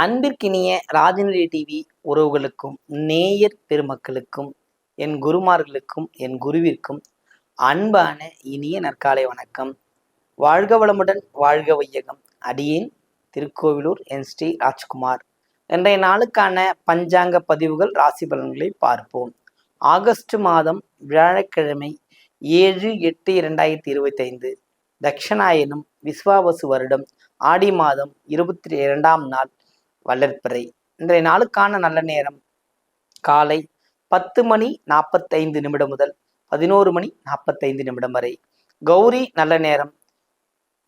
அன்பிற்கினிய ராஜநிலை டிவி உறவுகளுக்கும் நேயர் பெருமக்களுக்கும் என் குருமார்களுக்கும் என் குருவிற்கும் அன்பான இனிய நற்காலை வணக்கம். வாழ்க வளமுடன் வாழ்க வையகம். அடியேன் திருக்கோவிலூர் என் ஸ்ரீ ராஜ்குமார். இன்றைய நாளுக்கான பஞ்சாங்க பதிவுகள் ராசி பலன்களை பார்ப்போம். ஆகஸ்ட் மாதம் வியாழக்கிழமை ஏழு எட்டு இரண்டாயிரத்தி இருபத்தைந்து. தக்ஷணாயனம் விஸ்வாவசு வருடம். ஆடி மாதம் இருபத்தி இரண்டாம் நாள். வளர்ப்பிறை இன்றைய நாளுக்கான நல்ல நேரம் காலை பத்து மணி நாற்பத்தைந்து நிமிடம் முதல் பதினோரு மணி நாற்பத்தைந்து நிமிடம் வரை. கௌரி நல்ல நேரம்.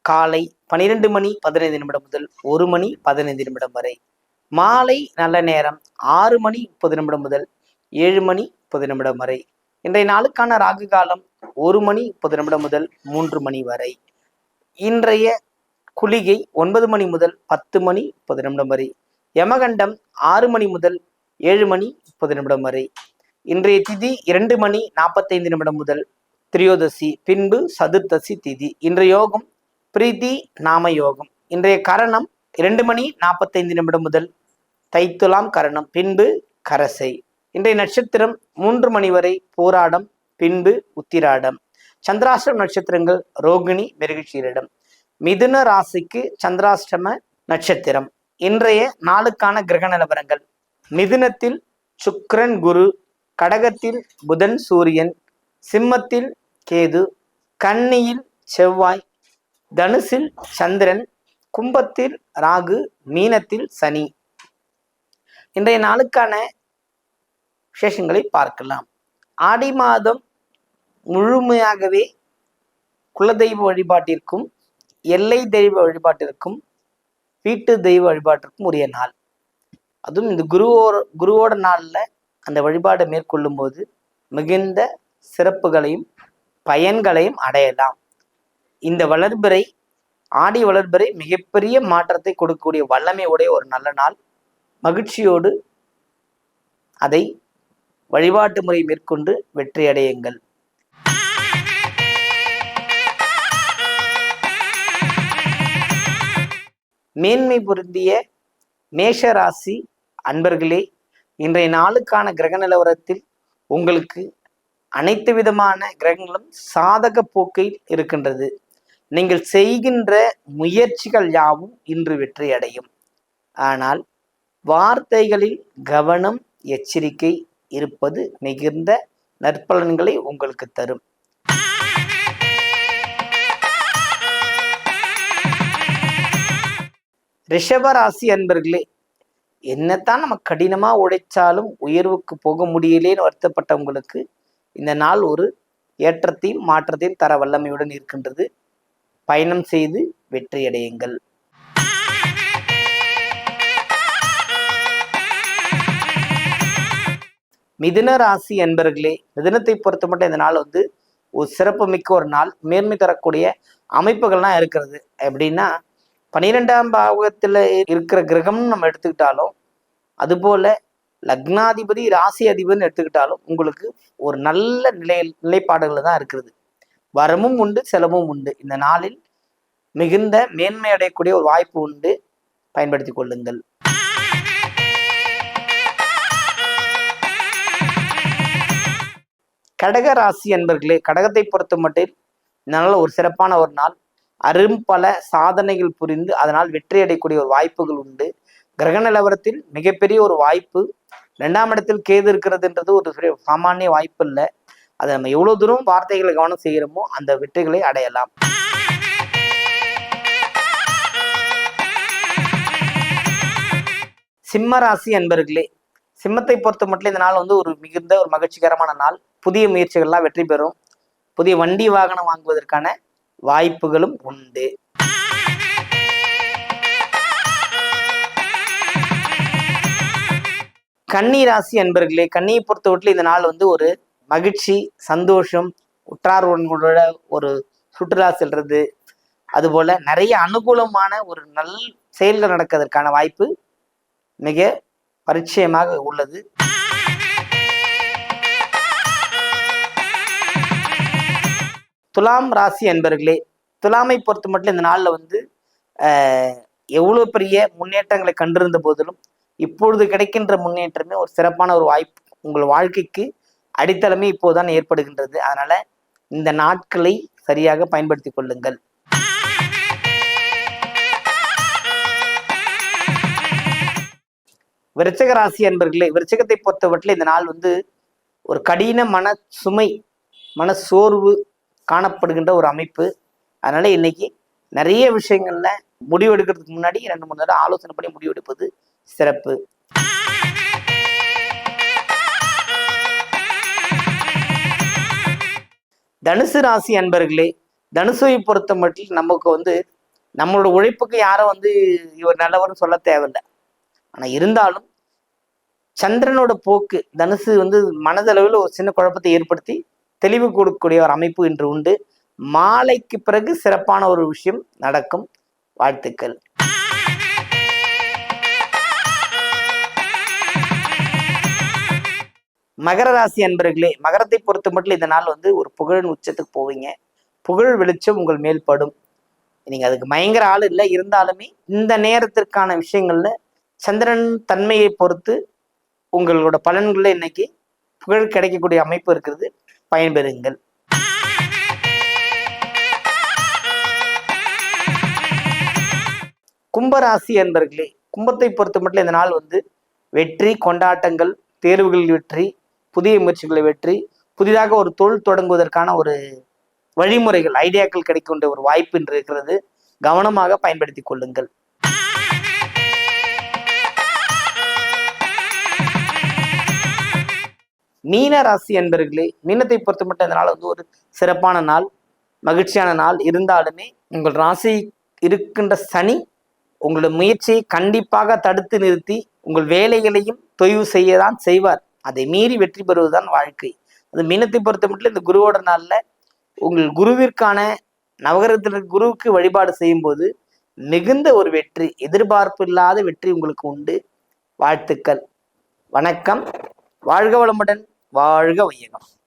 காலை பனிரெண்டு மணி பதினைந்து நிமிடம் முதல் ஒரு மணி பதினைந்து நிமிடம் வரை. மாலை நல்ல நேரம். ஆறு மணி முப்பது நிமிடம் முதல் ஏழு மணி முப்பது நிமிடம் வரை. இன்றைய நாளுக்கான ராகு காலம் ஒரு மணி முப்பது நிமிடம் முதல் மூன்று மணி வரை. இன்றைய குளிகை ஒன்பது மணி முதல் பத்து மணி முப்பது நிமிடம் வரை. யமகண்டம் ஆறு மணி முதல் ஏழு மணி முப்பது நிமிடம் வரை. இன்றைய திதி இரண்டு மணி நாற்பத்தைந்து நிமிடம் முதல் திரியோதசி பின்பு சதுர்த்தசி திதி. இன்றைய யோகம் பிரீதி நாம யோகம். இன்றைய கரணம் இரண்டு மணி நாற்பத்தைந்து நிமிடம் முதல் தைத்துலாம் கரணம் பின்பு கரசை. இன்றைய நட்சத்திரம் மூன்று மணி வரை போராடம் பின்பு உத்திராடம். சந்திராஷ்டம நட்சத்திரங்கள் ரோகிணி மிருகஷீரிடம் மிதுன ராசிக்கு சந்திராஷ்டம நட்சத்திரம். இன்றைய நாளுக்கான கிரக நிலவரங்கள். மிதுனத்தில் சுக்ரன் குரு கடகத்தில் புதன் சூரியன் சிம்மத்தில் கேது கன்னியில் செவ்வாய் தனுசில் சந்திரன் கும்பத்தில் ராகு மீனத்தில் சனி. இன்றைய நாளுக்கான விசேஷங்களை பார்க்கலாம். ஆடி மாதம் முழுமையாகவே குலதெய்வ வழிபாட்டிற்கும் எல்லை தெய்வ வழிபாட்டிற்கும் வீட்டு தெய்வ வழிபாட்டிற்கும் உரிய நாள். அதுவும் இந்த குருவோ குருவோட நாளில் அந்த வழிபாடை மேற்கொள்ளும் போது மிகுந்த சிறப்புகளையும் பயன்களையும் அடையலாம். இந்த வளர்பிறை ஆடி வளர்பிறை மிகப்பெரிய மாற்றத்தை கொடுக்கக்கூடிய வல்லமை உடைய ஒரு நல்ல நாள். மகிழ்ச்சியோடு அதை வழிபாட்டு முறை மேற்கொண்டு வெற்றியடையுங்கள். மேன்மை பொருந்திய மேஷ ராசி அன்பர்களே இன்றைய நாளுக்கான கிரக நிலவரத்தில் உங்களுக்கு அனைத்து விதமான கிரகங்களும் சாதக போக்கில் இருக்கின்றது. நீங்கள் செய்கின்ற முயற்சிகள் யாவும் இன்று வெற்றி அடையும். ஆனால் வார்த்தைகளில் கவனம் எச்சரிக்கை இருப்பது மிகுந்த நற்பலன்களை உங்களுக்கு தரும். ரிஷபராசி அன்பர்களே என்னத்தான் நம்ம கடினமாக உழைச்சாலும் உயர்வுக்கு போக முடியலேன்னு வருத்தப்பட்டவங்களுக்கு இந்த நாள் ஒரு ஏற்றத்தையும் மாற்றத்தையும் தர வல்லமையுடன் இருக்கின்றது. பயணம் செய்து வெற்றியடையுங்கள் மிதுன ராசி என்பர்களே மிதுனத்தை பொறுத்த மட்டும் இந்த நாள் வந்து ஒரு சிறப்பு மிக்க ஒரு நாள். மேன்மை தரக்கூடிய அமைப்புகள்லாம் இருக்கிறது. எப்படின்னா பனிரெண்டாம் பாவகத்தில் இருக்கிற கிரகம்னு நம்ம எடுத்துக்கிட்டாலும் அதுபோல லக்னாதிபதி ராசி அதிபதினு எடுத்துக்கிட்டாலும் உங்களுக்கு ஒரு நல்ல நிலை நிலைப்பாடுகளில் தான் இருக்கிறது. வரமும் உண்டு செலவும் உண்டு. இந்த நாளில் மிகுந்த மேன்மை அடையக்கூடிய ஒரு வாய்ப்பு உண்டு. பயன்படுத்தி கொள்ளுங்கள். கடக ராசி என்பர்களே கடகத்தை பொறுத்த மட்டும் நல்ல ஒரு சிறப்பான ஒரு நாள். அரும்பல சாதனைகள் புரிந்து அதனால் வெற்றி அடையக்கூடிய ஒரு வாய்ப்புகள் உண்டு. கிரக நிலவரத்தில் மிகப்பெரிய ஒரு வாய்ப்பு. ரெண்டாம் இடத்தில் கேது இருக்கிறதுன்றது ஒரு சாமானிய வாய்ப்பு இல்லை அதை நம்ம எவ்வளவு தூரம் வார்த்தைகளை கவனம் செய்கிறோமோ அந்த வெற்றிகளை அடையலாம். சிம்ம ராசி அன்பர்களே சிம்மத்தை பொறுத்த மட்டும் இந்த நாள் வந்து ஒரு மிகுந்த ஒரு மகிழ்ச்சிகரமான நாள். புதிய முயற்சிகள்லாம் வெற்றி பெறும். புதிய வண்டி வாகனம் வாங்குவதற்கான வாய்ப்புகளும் உண்டு. கன்னி ராசி அன்பர்களே கன்னியை பொறுத்தவரையில் இந்த நாள் வந்து ஒரு மகிழ்ச்சி சந்தோஷம் உற்றார் உறவினர்களோட ஒரு சுற்றுலா செல்றது அதுபோல நிறைய அனுகூலமான ஒரு நல் செயல்கள் நடக்கிறதுக்கான வாய்ப்பு மிக பரிச்சயமாக உள்ளது. துலாம் ராசி அன்பர்களே துலாமை பொறுத்த மட்டும் இந்த நாளில் வந்து எவ்வளோ பெரிய முன்னேற்றங்களை கண்டிருந்த போதிலும் இப்பொழுது கிடைக்கின்ற முன்னேற்றமே ஒரு சிறப்பான ஒரு வாய்ப்பு. உங்கள் வாழ்க்கைக்கு அடித்தளமே இப்போதான் ஏற்படுகின்றது. அதனால இந்த நாட்களை சரியாக பயன்படுத்தி கொள்ளுங்கள். விருச்சக ராசி அன்பர்களே விருச்சகத்தை பொறுத்தவரையில் இந்த நாள் வந்து ஒரு கடின மன சுமை மன சோர்வு காணப்படுகின்ற ஒரு அமைப்பு. அதனால இன்னைக்கு நிறைய விஷயங்கள்ல முடிவெடுக்கிறதுக்கு முன்னாடி ரெண்டு மூணு தடவை ஆலோசனை பண்ணி முடிவெடுப்பது சிறப்பு. தனுசு ராசி அன்பர்களே தனுசுவை பொறுத்த மட்டும் நமக்கு வந்து நம்மளோட உழைப்புக்கு யாரும் வந்து இவர் நல்லவர்னு சொல்ல தேவையில்லை. ஆனால் இருந்தாலும் சந்திரனோட போக்கு தனுசு வந்து மனதளவில் ஒரு சின்ன குழப்பத்தை ஏற்படுத்தி தெளிவு கொடுக்கக்கூடிய ஒரு அமைப்பு இன்று உண்டு. மாலைக்கு பிறகு சிறப்பான ஒரு விஷயம் நடக்கும். வாழ்த்துக்கள். மகர ராசி அன்பர்களே மகரத்தை பொறுத்த மட்டும் இந்த நாள் வந்து ஒரு புகழின் உச்சத்துக்கு போவீங்க. புகழ் வெளிச்சம் உங்கள் மேல் படும். நீங்க அதுக்கு பயங்கர ஆள் இல்லை இருந்தாலுமே இந்த நேரத்திற்கான விஷயங்கள்ல சந்திரன் தன்மையை பொறுத்து உங்களோட பலன்களில் இன்னைக்கு புகழ் கிடைக்கக்கூடிய அமைப்பு இருக்கிறது. பயன்பெறுங்கள். கும்பராசி என்பர்களே கும்பத்தை பொறுத்த மட்டும் இந்த நாள் வந்து வெற்றி கொண்டாட்டங்கள் தேர்வுகளில் வெற்றி புதிய முயற்சிகளை வெற்றி புதிதாக ஒரு தொழில் தொடங்குவதற்கான ஒரு வழிமுறைகள் ஐடியாக்கள் கிடைக்கின்ற ஒரு வாய்ப்பு இன்று இருக்கிறது. கவனமாக பயன்படுத்தி கொள்ளுங்கள். மீன ராசி என்பர்களே மீனத்தை பொறுத்த மட்டும் இந்த நாள் வந்து ஒரு சிறப்பான நாள் மகிழ்ச்சியான நாள். இருந்தாலுமே உங்கள் ராசி இருக்கின்ற சனி உங்களோட முயற்சியை கண்டிப்பாக தடுத்து நிறுத்தி உங்கள் வேலைகளையும் தொய்வு செய்யதான் செய்வார். அதை மீறி வெற்றி பெறுவதுதான் வாழ்க்கை. அது மீனத்தை பொறுத்த மட்டும் இந்த குருவோட நாள்ல உங்கள் குருவிற்கான நவகரத்தில் குருவுக்கு வழிபாடு செய்யும்போது மிகுந்த ஒரு வெற்றி எதிர்பார்ப்பு இல்லாத வெற்றி உங்களுக்கு உண்டு. வாழ்த்துக்கள். வணக்கம். வாழ்க வளமுடன். வாழ்க வையகம்